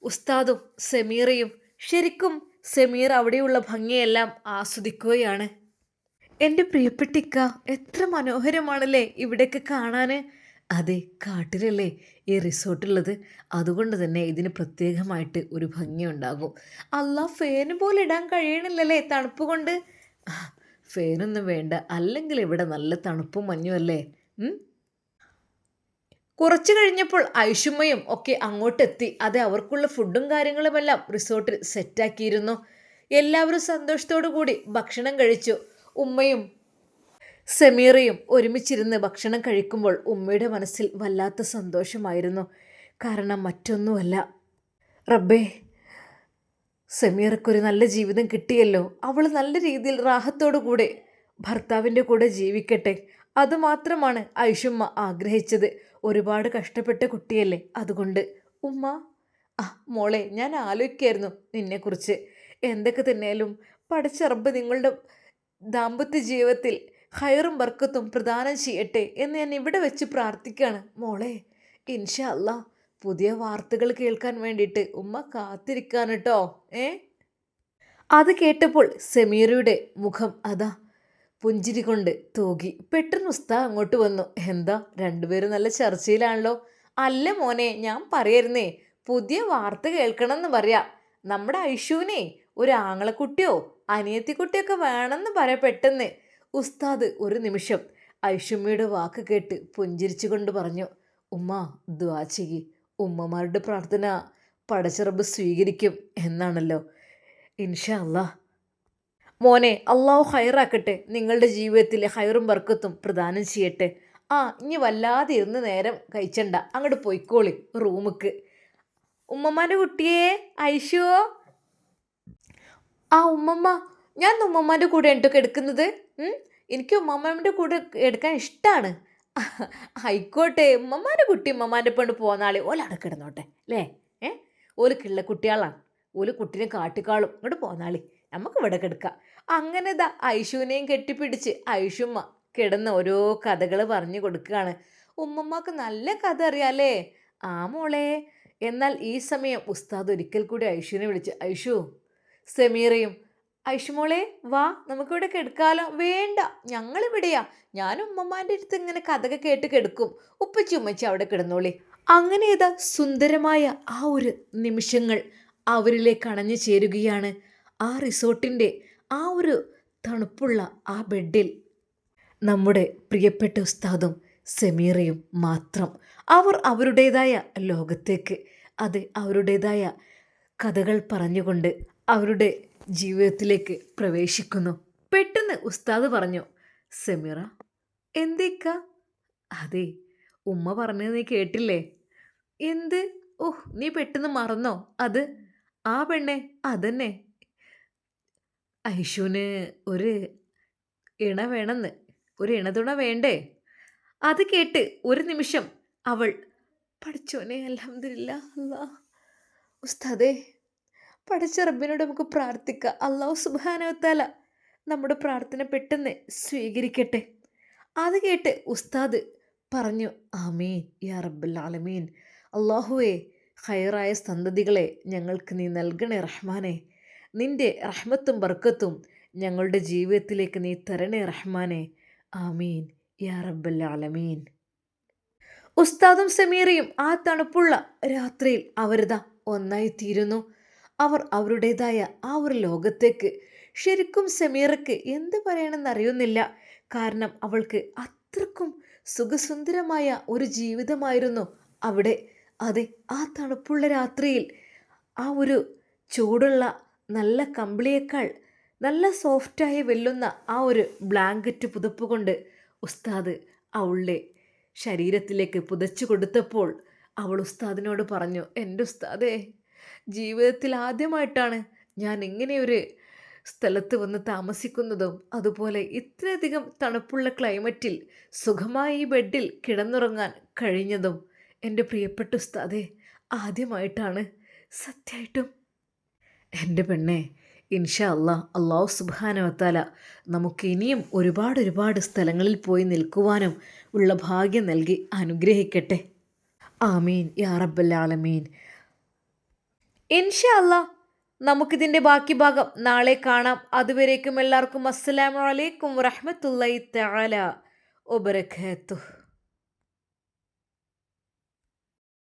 ഉസ്താദും സെമീറയും ശരിക്കും സെമീർ അവിടെയുള്ള ഭംഗിയെല്ലാം ആസ്വദിക്കുകയാണ്. എന്റെ പ്രിയപ്പെട്ടിക്ക എത്ര മനോഹരമാണല്ലേ ഇവിടെയൊക്കെ കാണാൻ അതെ കാട്ടിലല്ലേ ഈ റിസോർട്ടുള്ളത്. അതുകൊണ്ട് തന്നെ ഇതിന് പ്രത്യേകമായിട്ട് ഒരു ഭംഗിയുണ്ടാകും. അല്ല ഫേന് പോലെ ഇടാൻ കഴിയണില്ലല്ലേ തണുപ്പ് കൊണ്ട് ഫേനൊന്നും വേണ്ട. അല്ലെങ്കിൽ ഇവിടെ നല്ല തണുപ്പും മഞ്ഞും അല്ലേ? കുറച്ച് കഴിഞ്ഞപ്പോൾ ഐഷുമ്മയും ഒക്കെ അങ്ങോട്ടെത്തി. അത് അവർക്കുള്ള ഫുഡും കാര്യങ്ങളുമെല്ലാം റിസോർട്ടിൽ സെറ്റാക്കിയിരുന്നു. എല്ലാവരും സന്തോഷത്തോടു കൂടി ഭക്ഷണം കഴിച്ചു. ഉമ്മയും സമീറയും ഒരുമിച്ചിരുന്ന് ഭക്ഷണം കഴിക്കുമ്പോൾ ഉമ്മയുടെ മനസ്സിൽ വല്ലാത്ത സന്തോഷമായിരുന്നു. കാരണം മറ്റൊന്നുമല്ല. റബ്ബേ സമീറക്കൊരു നല്ല ജീവിതം കിട്ടിയല്ലോ. അവൾ നല്ല രീതിയിൽ റാഹത്തോടു കൂടെ ഭർത്താവിന്റെ കൂടെ ജീവിക്കട്ടെ. അതുമാത്രമാണ് ഐഷുമ്മ ആഗ്രഹിച്ചത്. ഒരുപാട് കഷ്ടപ്പെട്ട കുട്ടിയല്ലേ അതുകൊണ്ട്. ഉമ്മ ആ മോളെ ഞാൻ ആലോചിക്കായിരുന്നു നിന്നെക്കുറിച്ച്. എന്തൊക്കെ തന്നെയാലും റബ്ബ് നിങ്ങളുടെ ദാമ്പത്യ ജീവിതത്തിൽ ഹൈറും ബർക്കത്തും പ്രദാനം ചെയ്യട്ടെ എന്ന് ഞാൻ ഇവിടെ വെച്ച് പ്രാർത്ഥിക്കുകയാണ് മോളെ ഇൻഷാ അല്ല പുതിയ വാർത്തകൾ കേൾക്കാൻ വേണ്ടിയിട്ട് ഉമ്മ കാത്തിരിക്കാൻ കേട്ടോ ഏ? അത് കേട്ടപ്പോൾ സെമീറയുടെ മുഖം അതാ പുഞ്ചിരി കൊണ്ട് തൂകി. പെട്ടെന്ന് ഉസ്ത അങ്ങോട്ട് വന്നു. എന്താ രണ്ടുപേരും നല്ല ചർച്ചയിലാണല്ലോ? അല്ല മോനെ ഞാൻ പറയായിരുന്നേ പുതിയ വാർത്ത കേൾക്കണമെന്ന് പറയാ. നമ്മുടെ ഐഷുവിനെ ഒരു ആങ്ങളക്കുട്ടിയോ അനിയത്തിക്കുട്ടിയൊക്കെ വേണമെന്ന് പറയാം പെട്ടെന്ന്. ഉസ്താദ് ഒരു നിമിഷം ഐഷുമ്മയുടെ വാക്ക് കേട്ട് പുഞ്ചിരിച്ചുകൊണ്ട് പറഞ്ഞു ഉമ്മ ദ്വാ ഉമ്മമാരുടെ പ്രാർത്ഥന പടച്ചിറബ് സ്വീകരിക്കും എന്നാണല്ലോ. ഇൻഷാ അല്ലാ മോനെ അള്ളാഹു ഹൈറാക്കട്ടെ നിങ്ങളുടെ ജീവിതത്തിൽ ഹൈറും വർക്കത്തും പ്രദാനം ചെയ്യട്ടെ. ആ ഇനി വല്ലാതെ ഇരുന്ന് നേരം കഴിച്ചണ്ട. അങ്ങോട്ട് പോയിക്കോളി റൂമുക്ക്. ഉമ്മമാന്റെ കുട്ടിയെ ഐഷുവോ ആ ഉമ്മമ്മ. ഞാൻ ഉമ്മമ്മേന്റെ കൂടെ എന്തൊക്കെ കിടക്കുന്നത് എനിക്ക് ഉമ്മമ്മന്റെ കൂടെ എടുക്കാൻ ഇഷ്ടമാണ് ആയിക്കോട്ടെ. ഉമ്മമാന്റെ കുട്ടി ഉമ്മമാന്റെ പെണ്ണ് ആളെ ഓല അവിടെ കിടന്നോട്ടെ അല്ലേ? ഏ? ഓലക്കുള്ള കുട്ടികളാണ്. ഓല കുട്ടീനെ കാട്ടിക്കാളും. ഇങ്ങോട്ട് പോന്നാളി നമുക്ക് ഇവിടെ കിടക്കാം. അങ്ങനെ ദാ ഐഷുവിനെയും കെട്ടിപ്പിടിച്ച് ഐഷുമ്മ കിടന്ന് ഓരോ കഥകൾ പറഞ്ഞു കൊടുക്കുകയാണ്. ഉമ്മമ്മക്ക് നല്ല കഥ അറിയാലേ ആ മോളെ. എന്നാൽ ഈ സമയം ഉസ്താദ് ഒരിക്കൽ കൂടി ഐഷുവിനെ വിളിച്ച് ഐഷു സമീറയും ഐഷുമോളെ വാ നമുക്കിവിടെ കിടക്കാലോ. വേണ്ട ഞങ്ങളിവിടെയാ. ഞാൻ ഉമ്മമാന്റെ അടുത്ത് ഇങ്ങനെ കഥക കേട്ട് കിടക്കും. ഉപ്പച്ചി ഉമ്മച്ചി അവിടെ കിടന്നോളി. അങ്ങനെ ഇതാ സുന്ദരമായ ആ ഒരു നിമിഷങ്ങൾ അവരിലേക്ക് അണഞ്ഞു ചേരുകയാണ് ആ റിസോർട്ടിന്റെ ആ ഒരു തണുപ്പുള്ള ആ ബെഡിൽ നമ്മുടെ പ്രിയപ്പെട്ട ഉസ്താദും സെമീറയും മാത്രം. അവർ അവരുടേതായ ലോകത്തേക്ക് അത് അവരുടേതായ കഥകൾ പറഞ്ഞുകൊണ്ട് അവരുടെ ജീവിതത്തിലേക്ക് പ്രവേശിക്കുന്നു. പെട്ടെന്ന് ഉസ്താദ് പറഞ്ഞു സെമിറ എന്തേക്ക? അതെ ഉമ്മ പറഞ്ഞത് നീ കേട്ടില്ലേ? എന്ത്? ഓഹ് നീ പെട്ടെന്ന് മറന്നോ? അത് ആ പെണ്ണെ അതന്നെ. ഐഷുവിന് ഒരു ഇണ വേണമെന്ന് ഒരു ഇണതുണ വേണ്ടേ? അത് കേട്ട് ഒരു നിമിഷം അവൾ പഠിച്ചോനെ അലഹമില്ല അല്ലാ ഉസ്താദേ പഠിച്ച റബ്ബിനോട് നമുക്ക് പ്രാർത്ഥിക്കുക അള്ളാഹു സുബാനവത്താല നമ്മുടെ പ്രാർത്ഥന പെട്ടെന്ന് സ്വീകരിക്കട്ടെ. അത് കേട്ട് ഉസ്താദ് പറഞ്ഞു ആമീൻ യാ റബ്ബൽ ആലമീൻ. അള്ളാഹുവേ ഹൈറായ സന്തതികളെ ഞങ്ങൾക്ക് നീ നൽകണേ റഹ്മാനെ. നിന്റെ റഹ്മത്തും ബർക്കത്തും ഞങ്ങളുടെ ജീവിതത്തിലേക്ക് നീ തരണേ റഹ്മാനെ. ആമീൻ യാ റബ്ബൽ ആലമീൻ. ഉസ്താദും സമീറയും ആ തണുപ്പുള്ള രാത്രിയിൽ അവരുതാ ഒന്നായി തീരുന്നു അവർ അവരുടേതായ ആ ഒരു ലോകത്തേക്ക്. ശരിക്കും സമീറയ്ക്ക് എന്ത് പറയണമെന്ന് അറിയുന്നില്ല. കാരണം അവൾക്ക് അത്രക്കും സുഖസുന്ദരമായ ഒരു ജീവിതമായിരുന്നു അവിടെ. അതെ ആ തണുപ്പുള്ള രാത്രിയിൽ ആ ഒരു ചൂടുള്ള നല്ല കമ്പിളിയേക്കാൾ നല്ല സോഫ്റ്റായി വെല്ലുന്ന ആ ഒരു ബ്ലാങ്കറ്റ് പുതപ്പ് കൊണ്ട് ഉസ്താദ് അവളുടെ ശരീരത്തിലേക്ക് പുതച്ചു കൊടുത്തപ്പോൾ അവൾ ഉസ്താദിനോട് പറഞ്ഞു എന്റെ ഉസ്താദേ ജീവിതത്തിൽ ആദ്യമായിട്ടാണ് ഞാൻ ഇങ്ങനെയൊരു സ്ഥലത്ത് വന്ന് താമസിക്കുന്നതും അതുപോലെ ഇത്രയധികം തണുപ്പുള്ള ക്ലൈമറ്റിൽ സുഖമായി ഈ ബെഡിൽ കിടന്നുറങ്ങാൻ കഴിഞ്ഞതും എന്റെ പ്രിയപ്പെട്ട ഉസ്താദെ ആദ്യമായിട്ടാണ് സത്യമായിട്ടും. എന്റെ പെണ്ണെ ഇൻഷാ അല്ലാ അള്ളാഹു സുബാനവത്താല നമുക്ക് ഇനിയും ഒരുപാട് ഒരുപാട് സ്ഥലങ്ങളിൽ പോയി നിൽക്കുവാനും ഉള്ള ഭാഗ്യം നൽകി അനുഗ്രഹിക്കട്ടെ. ആമീൻ. യാ റബ്ബൽ ആലമീൻ. ഇൻഷാ അല്ല നമുക്കിതിന്റെ ബാക്കി ഭാഗം നാളെ കാണാം. അതുവരേക്കും എല്ലാവർക്കും അസ്സലാമു അലൈക്കും വറഹ്മത്തുള്ളാഹി തആല വബറകാതുഹു.